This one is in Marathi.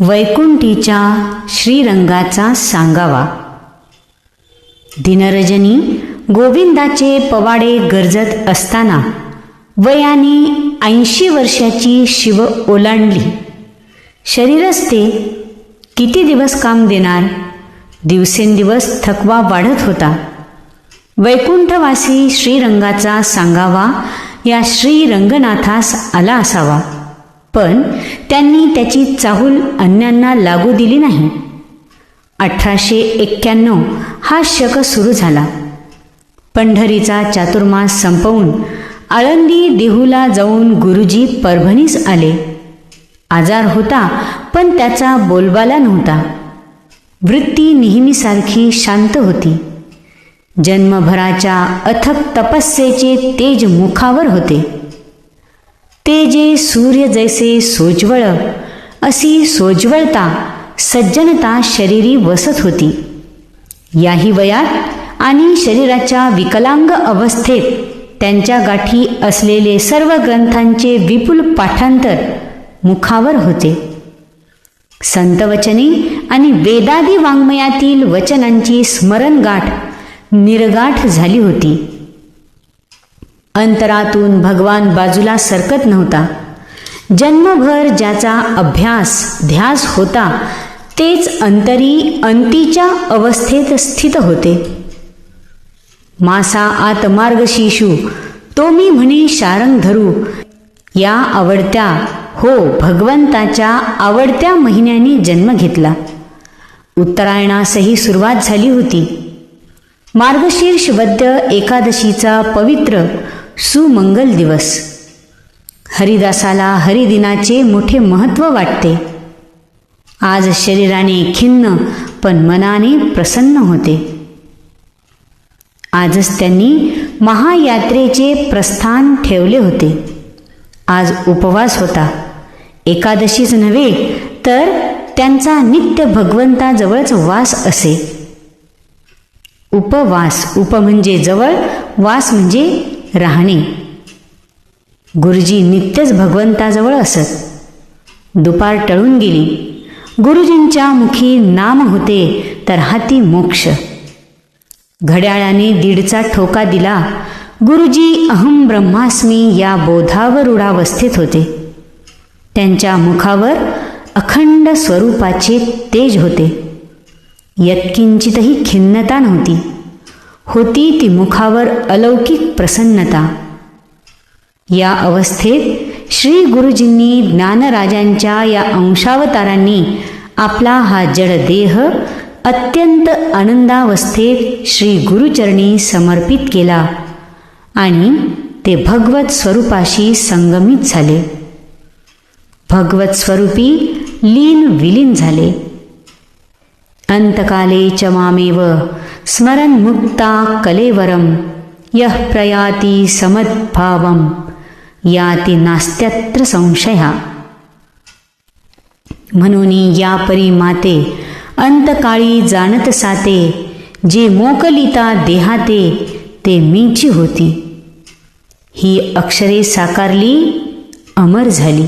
वैकुंठीच्या श्रीरंगाचा सांगावा. दिनरजनी गोविंदाचे पवाडे गरजत असताना वयाने ऐंशी वर्षाची शिव ओलांडली. शरीरस्ते किती दिवस काम देणार? दिवसेंदिवस थकवा वाढत होता. वैकुंठवासी श्रीरंगाचा सांगावा या श्रीरंगनाथास आला असावा. पण त्यांनी त्याची चाहूल अन्यांना लागू दिली नाही. अठराशे एक्क्याण्णव हा शक सुरू झाला. पंढरीचा चातुर्मास संपवून आळंदी देहूला जाऊन गुरुजी परभणीस आले. आजार होता पण त्याचा बोलबाला नव्हता. वृत्ती नेहमीसारखी शांत होती. जन्मभराच्या अथक तपस्येचे तेज मुखावर होते. ते जे सूर्य जैसे सोज्वळ अशी सोज्वळता सज्जनता शरीरी वसत होती. याही वयात आणि शरीराच्या विकलांग अवस्थेत त्यांच्या गाठी असलेले सर्व ग्रंथांचे विपुल पाठांतर मुखावर होते. संतवचने आणि वेदादी वाङ्मयातील वचनांची स्मरणगाठ निर्गाठ झाली होती. अंतरातून भगवान बाजूला सरकत नव्हता. जन्मभर ज्याचा अभ्यास ध्यास होता तेच अंतरी अंतीच्या अवस्थेत स्थित होते. मासा आत मार्ग शिशू तो मी म्हणे शारंग धरू या आवडत्या हो भगवंताच्या आवडत्या महिन्याने जन्म घेतला. उत्तरायणासही सुरुवात झाली होती. मार्गशीर्ष वद्य एकादशीचा पवित्र सुमंगल दिवस. हरिदासाला हरिदिनाचे मोठे महत्त्व वाटते. आज शरीराने खिन्न पण मनाने प्रसन्न होते. आजच त्यांनी महायात्रेचे प्रस्थान ठेवले होते. आज उपवास होता. एकादशीच नव्हे तर त्यांचा नित्य भगवंताजवळच वास असे. उपवास उप म्हणजे जवळ वास म्हणजे राहणे. गुरुजी नित्यच भगवंताजवळ असत. दुपार टळून गेली. गुरुजींच्या मुखी नाम होते तर हाती मोक्ष. घड्याळाने दीडचा ठोका दिला. गुरुजी अहम ब्रह्मास्मी या बोधावर उडावस्थेत होते. त्यांच्या मुखावर अखंड स्वरूपाचे तेज होते. यत्किंचितही खिन्नता नव्हती. होती ती मुखावर अलौकिक प्रसन्नता. या अवस्थेत श्री गुरुजींनी ज्ञानराजांच्या या अंशावतारांनी आपला हा जड देह अत्यंत आनंदावस्थेत श्री गुरुचरणी समर्पित केला आणि ते भगवत स्वरूपाशी संगमित झाले. भगवत स्वरूपी लीन विलीन झाले. अंतकाले च मामेव स्मरण मुक्ता कलेवरम। यः प्रयाति समद्भावम। याती नास्त्यत्र संशया। म्हणून या परी माते अंतकाळी जाणत साते जे मोकलिता देहाते ते मीची होती। ही अक्षरे साकारली अमर झाली।